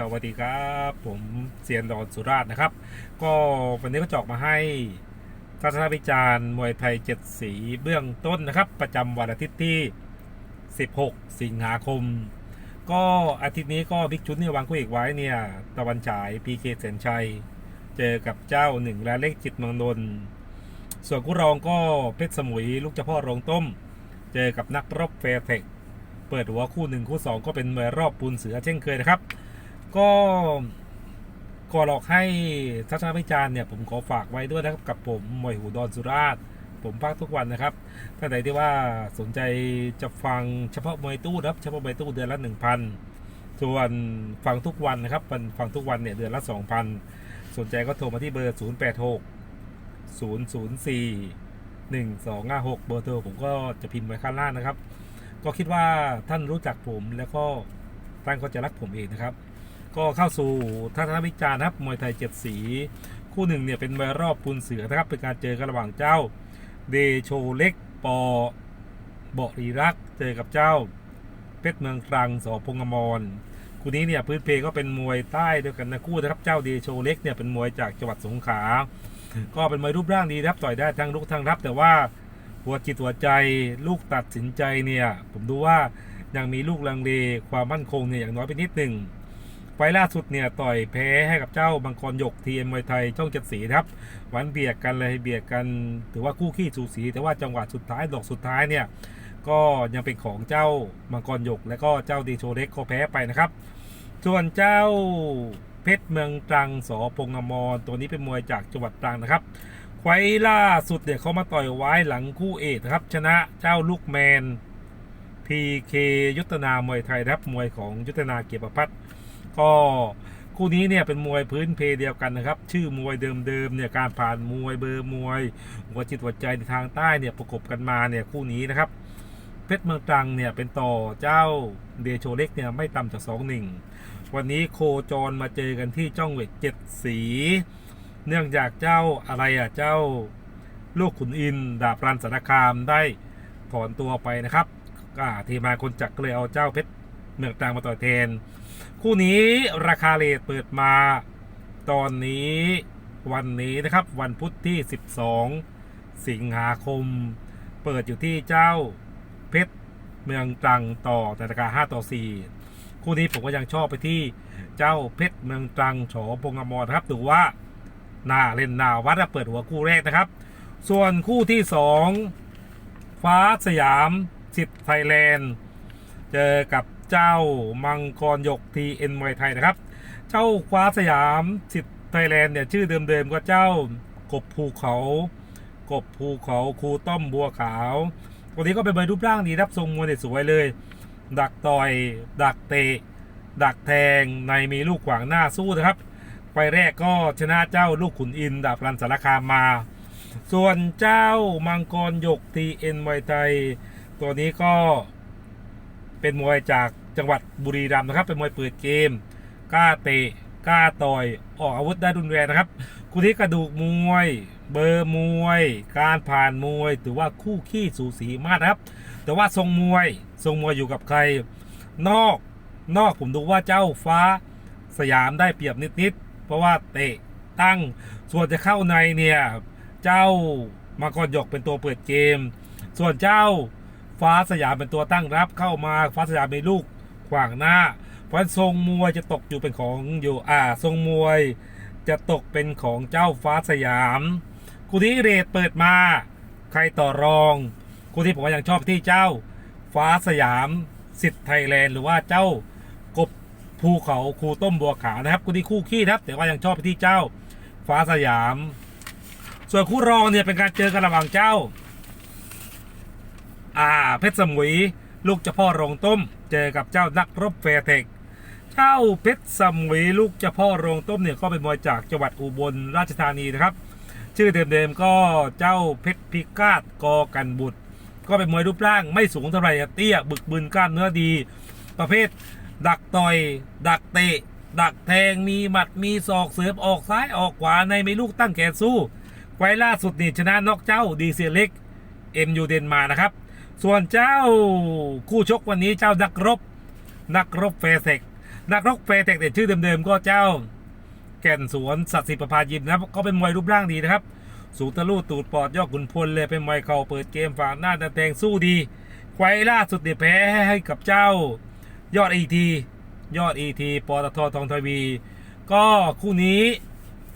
สวัสดีครับผมเซียนดอนสุราต์นะครับ ก็วันนี้ก็จอกมาให้ทัศนวิจารณ์มวยไทยเจ็ดสีเบื้องต้นนะครับ ประจำวันอาทิตย์ที่ 16 สิงหาคม ก็อาทิตย์นี้ก็บิ๊กชุดเนี่ยวางคู่เอกไว้เนี่ยตะวันฉายพีเคแสนชัย เจอกับเจ้าหนึ่งและเล็กจิตเมืองนนท์ส่วนคู่รองก็เพชรสมุยลูกเจ้าพ่อโรงต้ม เจอกับนักรบเฟรเทคเปิดหัวคู่หนึ่งคู่สองก็เป็นมวยรอบปูนเสือเช่นเคยนะครับ ก็ก่อนออกให้ทัศนวิจารณ์เนี่ยผมขอฝากไว้ด้วยนะครับกับผมมวยหูดอนสุราษฎร์ผมพักทุกวันนะครับท่านใดที่ว่าสนใจจะฟังเฉพาะมวยตู้นะครับเฉพาะมวยตู้เดือนละ1,000ส่วนฟังทุกวันนะครับฟังฟังทุกวันเนี่ยเดือนละ2,000สนใจก็โทรมาที่เบอร์ 086 004 1256 เบอร์โทรผมก็จะพิมพ์ไว้ข้างล่างนะครับ ก็คิดว่าท่านรู้จักผมแล้วก็ท่านก็จะรักผมเองนะครับ ก็เข้าสู่ทัศนวิจารณ์นะครับมวยไทยเจ็ดสี คู่หนึ่งเนี่ยเป็นมวยรอบปุนเสือนะครับเป็นการเจอกันระหว่างเจ้าเดโชเล็กปอเบารีรักเจอกับเจ้าเพชรเมืองตรังสอพงอมรคู่นี้เนี่ยพื้นเพก็เป็นมวยใต้ด้วยกันนะคู่นะครับเจ้าเดโชเล็กเนี่ยเป็นมวยจากจังหวัดสงขลาก็เป็นมวยรูปร่างดีนะครับต่อยได้ทั้งลุกทั้งรับ แต่ว่าหัวจิตหัวใจลูกตัดสินใจเนี่ยผมดูว่ายังมีลูกลังเลความมั่นคงเนี่ยอย่างน้อยไปนิดหนึ่ง ไฟล่าสุดเนี่ยต่อยแพ้ให้กับเจ้ามังกรหยกทีเอ็มมวยไทยช่องเจ็ดสีนะครับหวันเบียดกันเลยเบียดกันถือว่าคู่ขี้สูสี แต่ว่าจังหวะสุดท้ายดอกสุดท้ายเนี่ยก็ยังเป็นของเจ้ามังกรหยก และก็เจ้าดีโชเล็กก็แพ้ไปนะครับ ส่วนเจ้าเพชรเมืองตรังสอพงอมรตัวนี้เป็นมวยจากจังหวัดตรังนะครับไฟล่าสุดเนี่ยเขามาต่อยไว้หลังคู่เอกนะครับ ชนะเจ้าลูกแมน PK ยุทธนามวยไทยครับมวยของยุทธนาเกียรติพัฒน์ ก็คู่นี้เนี่ยเป็นมวยพื้นเพเดียวกันนะครับ ชื่อมวยเดิมๆเนี่ยการผ่านมวยเบอร์มวยหัวจิตหัวใจในทางใต้เนี่ยประกบกันมาเนี่ยคู่นี้นะครับเพชรเมืองตรังเนี่ยเป็นต่อเจ้าเดโชเล็กเนี่ยไม่ต่ำจากสองหนึ่งวันนี้โคจรมาเจอกันที่จ้องเวทเจ็ดสี เนื่องจากเจ้าอะไรอะเจ้าลูกขุนอินดาบรันสารคามได้ถอนตัวไปนะครับทีมาคนจักรก็เลยเอาเจ้าเพชร เมืองตรังมาต่อยแทน คู่นี้ราคาเลทเปิดมา ตอนนี้วันนี้นะครับ วันพุธที่ 12 สิงหาคม เปิดอยู่ที่เจ้าเพชรเมืองตรังต่อแต่ราคา 5 ต่อ 4 คู่นี้ผมก็ยังชอบไปที่เจ้าเพชรเมืองตรังโฉพงอมรนะครับดูว่าหน้าเล่นหน้าวัดอะเปิดหัวคู่แรกนะครับ ส่วนคู่ที่ 2 ฟ้าสยามสิทธิ์ไทยแลนด์ เจอกับ เจ้ามังกรยกทีเอ็นมวยไทยนะครับ เจ้าฟ้าสยามสิทธิ์ไทยแลนด์เนี่ยชื่อเดิมๆก็เจ้ากบภูเขา กบภูเขาครูต้อมบัวขาววันนี้ก็เป็นใบรูปร่างดีรับทรงมวยเนี่ยสวยเลย ดักต่อย ดักเตะ ดักแทงในมีลูกขวางหน้าสู้นะครับไฟแรกก็ชนะเจ้าลูกขุนอินดาบรันสารคามมา ส่วนเจ้ามังกรยกทีเอ็นมวยไทย ตัวนี้ก็ เป็นมวยจากจังหวัดบุรีรัมย์นะครับ เป็นมวยเปิดเกม กล้าเตะ กล้าต่อย ออกอาวุธได้รุนแรงนะครับคู่ที่กระดูกมวย เบอร์มวย การผ่านมวยถือว่าคู่ขี้สูสีมากนะครับ แต่ว่าทรงมวย ทรงมวยอยู่กับใคร นอก นอกผมดูว่าเจ้าฟ้าสยามได้เปรียบนิดๆ เพราะว่าเตะตั้ง ส่วนจะเข้าในเนี่ย เจ้ามังกรหยกเป็นตัวเปิดเกม ส่วนเจ้า ฟ้าสยามเป็นตัวตั้งรับเข้ามาฟ้าสยามมีลูกขวางหน้า เพราะฉะนั้นทรงมวยจะตกอยู่เป็นของอยู่อ่าทรงมวยจะตกเป็นของเจ้าฟ้าสยามคู่ที่เรทเปิดมาใครต่อรองคู่ที่ผมว่ายังชอบที่เจ้า ฟ้าสยามสิทธิ์ไทยแลนด์หรือว่าเจ้ากบภูเขาครูต้มบัวขาวนะครับคู่ที่คู่ขี้นะครับ แต่ว่ายังชอบไปที่เจ้า ฟ้าสยาม ส่วนคู่รองเนี่ยเป็นการเจอกันระหว่างเจ้า อ่า เพชรสมุย ลูกเจ้าพ่อโรงต้ม เจอกับเจ้านักรบแฟเทคเจ้าเพชรสมุยลูกเจ้าพ่อโรงต้มเนี่ยก็เป็นมวยจากจังหวัดอุบลราชธานีนะครับ ชื่อเดิมๆก็เจ้าเพชรพิกาตกอกันบุตร ก็เป็นมวยรูปร่างไม่สูงเท่าไหร่เตี้ยบึกบึนกล้ามเนื้อดี ประเภท ดักต่อย ดักเตะ ดักแทงมีหมัดมีศอกเสือบออกซ้ายออกขวาในมีลูกตั้งแขนสู้ไว้ล่าสุดนี่ชนะนอกเจ้าดีเซียเล็กเอ็มยูเดนมานะครับ ส่วนเจ้าคู่ชกวันนี้เจ้านักรบ นักรบเฟเซกนักรบเฟเทคแต่ชื่อเดิมๆก็เจ้า แก่นสวนสัตว์สิประภายิมนะครับก็เป็นมวยรูปร่างดีนะครับ สูงทะลุตูดปอดยอดขุนพลเลยเป็นมวยเข่าเปิดเกมฝากหน้าตาแทงสู้ดีไฟล์ล่าสุดเนี่ยแพ้ให้กับเจ้า ยอดอีทียอดอีทีปตททองทวี ก็คู่นี้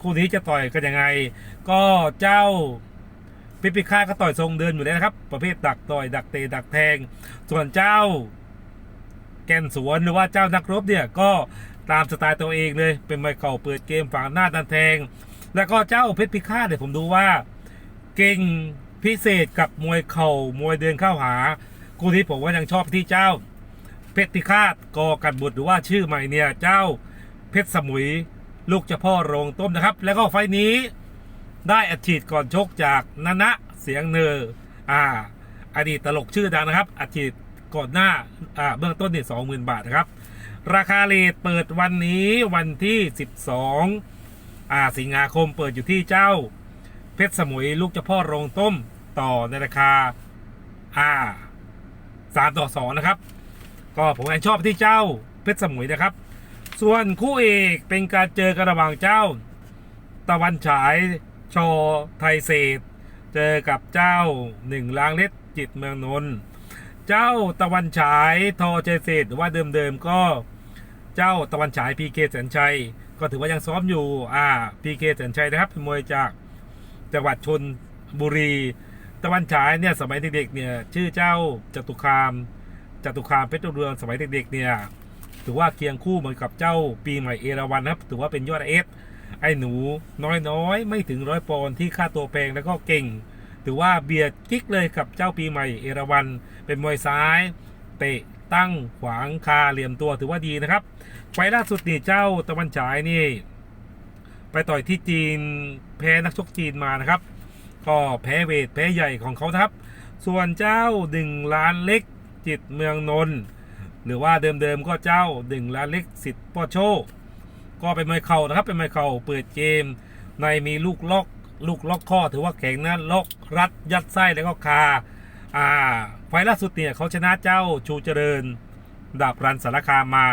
คู่นี้จะต่อยกันยังไง ก็เจ้า ปิปิค่าก็ต่อยทรงเดินอยู่แล้วนะครับ ประเภทดักต่อยดักเตะดักแทง ส่วนเจ้า แกนสวนหรือว่าเจ้านักรบเนี่ยก็ตามสไตล์ตัวเองเลย เป็นมวยเข่าเปิดเกมฝั่งหน้าดันแทง แล้วก็เจ้าเพชรพิฆาตเนี่ยผมดูว่า เก่งพิเศษกับมวยเข่ามวยเดินเข้าหาคู่นี้ผมว่ายังชอบที่เจ้า เพชรพิฆาตกอกันบุตรหรือว่าชื่อใหม่เนี่ยเจ้าเพชรสมุย ลูกเจ้าพ่อโรงต้มนะครับ แล้วก็ไฟล์นี้ ได้อัดฉีดก่อนชกจากนันะเสียงเนออ่าอดีตตลกชื่อดังนะครับอัดฉีดก่อนหน้าอ่าเบื้องต้นเนี่ยสองหมื่นบาทนะครับ ราคาเลทเปิดวันนี้วันที่ 12อ่าสิงหาคมเปิดอยู่ที่เจ้า เพชรสมุยลูกเจ้าพ่อโรงต้มต่อในราคาอ่าสามต่อสองนะครับ ก็ผมเองชอบที่เจ้าเพชรสมุยนะครับ ส่วนคู่เอกเป็นการเจอกันระหว่างเจ้า ตะวันฉาย ชอไทยเศษ เจอกับเจ้าหนึ่งล้างเล็ดจิตเมืองนนท์เจ้าตะวันฉายทอเจเศษหรือว่าเดิมๆก็เจ้าตะวันฉายพีเคแสนชัย ก็ถือว่ายังซ้อมอยู่อ่าพีเคแสนชัยนะครับเป็นมวยจากจังหวัดชนบุรี ตะวันฉายเนี่ยสมัยเด็กๆเนี่ยชื่อเจ้าจตุคามจตุคามเพชรเรืองสมัยเด็กๆเนี่ยถือว่าเคียงคู่เหมือนกับเจ้าปีใหม่เอราวันนะครับถือว่าเป็นยอดเอส ไอ้หนูน้อยๆ ไม่ถึงร้อยปอนที่ค่าตัวแพงแล้วก็เก่ง ถือว่าเบียดกิ๊กเลยกับเจ้าปีใหม่เอราวัน เป็นมวยซ้าย เตะตั้งขวางคาเหลี่ยมตัวถือว่าดีนะครับ ไฟล่าสุดนี่เจ้าตะวันฉายนี่ ไปต่อยที่จีนแพ้นักชกจีนมานะครับ ก็แพ้เวทแพ้ใหญ่ของเขาครับ ส่วนเจ้าดึงล้านเล็กจิตเมืองนนท์หรือว่าเดิมๆก็เจ้าดึงล้านเล็กสิทธิ์พ่อโชค ก็เป็นมวยเข่านะครับ เป็นมวยเข่าเปิดเกม ในมีลูกล็อก ลูกล็อกข้อถือว่าแข็งนะล็อกรัดยัดไส้แล้วก็คาอ่าไฟล่าสุดเนี่ยเขาชนะเจ้าชูเจริญ ดาบรันสารคามมา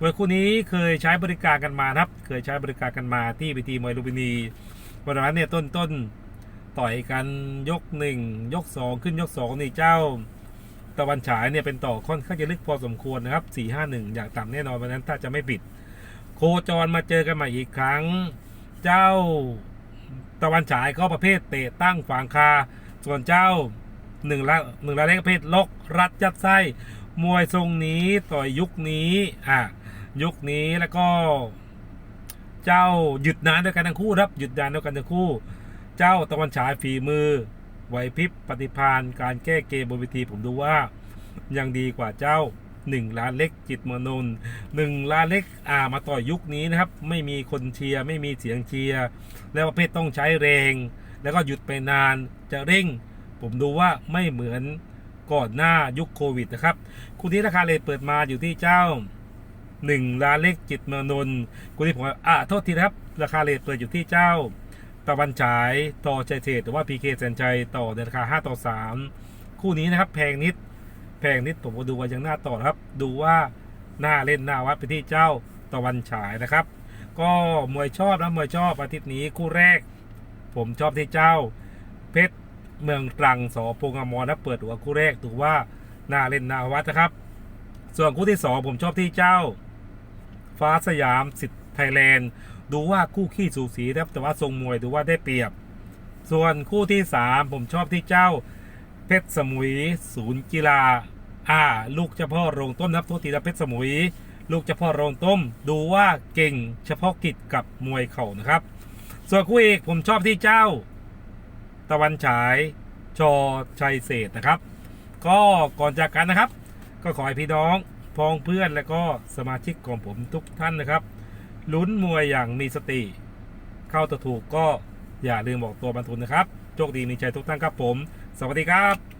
มวยคู่นี้เคยใช้บริการกันมานะครับ เคยใช้บริการกันมาที่วิธีมวยลุมพินีวันนั้นเนี่ยต้นต้นต่อยกันยกหนึ่งยกสองขึ้นยกสองนี่เจ้า ตะวันฉายเนี่ยเป็นต่อค่อนข้างจะลึกพอสมควรนะครับสี่ห้าหนึ่งอย่างต่ำแน่นอนวันนั้นถ้าจะไม่ปิด โคจรมาเจอกันใหม่อีกครั้ง เจ้าตะวันฉายก็ประเภทเตะตั้งขวางคา ส่วนเจ้าหนึ่งละหนึ่งละเล็กประเภทลกรัดยัดไส้ มวยทรงนี้ต่อยยุคนี้อะยุคนี้แล้วก็ เจ้าหยุดนานด้วยกันทั้งคู่ครับหยุดนานด้วยกันทั้งคู่ เจ้าตะวันฉายฝีมือไหวพริบปฏิภาณการแก้เกมบนเวทีผมดูว่ายังดีกว่าเจ้า หนึ่งล้านเล็กจิตมนนหนึ่งล้านเล็กอ่ามาต่อยุคนี้นะครับ ไม่มีคนเชียร์ไม่มีเสียงเชียร์แล้วประเภทต้องใช้แรง แล้วก็หยุดไปนานจะเร่ง ผมดูว่าไม่เหมือนก่อนหน้ายุคโควิดนะครับคู่นี้ราคาเลทเปิดมาอยู่ที่เจ้าหนึ่งล้านเล็กจิตเมอนนท์คู่นี้ผมว่าอะโทษทีนะครับ ราคาเลทเปิดอยู่ที่เจ้า ตะวันฉายต่อใจเทศหรือว่าพีเคแสนชัยต่อในราคา 5 ต่อ 3 คู่นี้นะครับแพงนิด แพงนิดผมก็ดูว่ายังน่าต่อนะครับ ดูว่าน่าเล่นน่าวัดไปที่เจ้าตะวันฉายนะครับ ก็มวยชอบนะมวยชอบอาทิตย์นี้คู่แรก ผมชอบที่เจ้า เพชรเมืองตรังสอพงอมรนะเปิดหัวคู่แรกถือว่าน่าเล่นน่าวัดนะครับ ส่วนคู่ที่สองผมชอบที่เจ้า ฟ้าสยามสิทธิ์ไทยแลนด์ ดูว่าคู่ขี้สูสีนะครับแต่ว่าทรงมวยดูว่าได้เปรียบ ส่วนคู่ที่สามผมชอบที่เจ้า เพชรสมุย ศูนย์กีฬาอ่าลูกเฉพาะโรงต้มนับโทษทีนะเพชรสมุย ลูกเฉพาะโรงต้ม ดูว่าเก่งเฉพาะกิจกับมวยเข่านะครับ ส่วนคู่เอกผมชอบที่เจ้า ตะวันฉายชอชัยเศษนะครับ ก็ก่อนจากกันนะครับ ก็ขอให้พี่น้องพ้องเพื่อนและก็สมาชิกของผมทุกท่านนะครับลุ้นมวยอย่างมีสติ เข้าตัวถูกก็อย่าลืมบอกตัวบรรทุนนะครับโชคดีมีใจทุกท่านครับผม สวัสดีครับ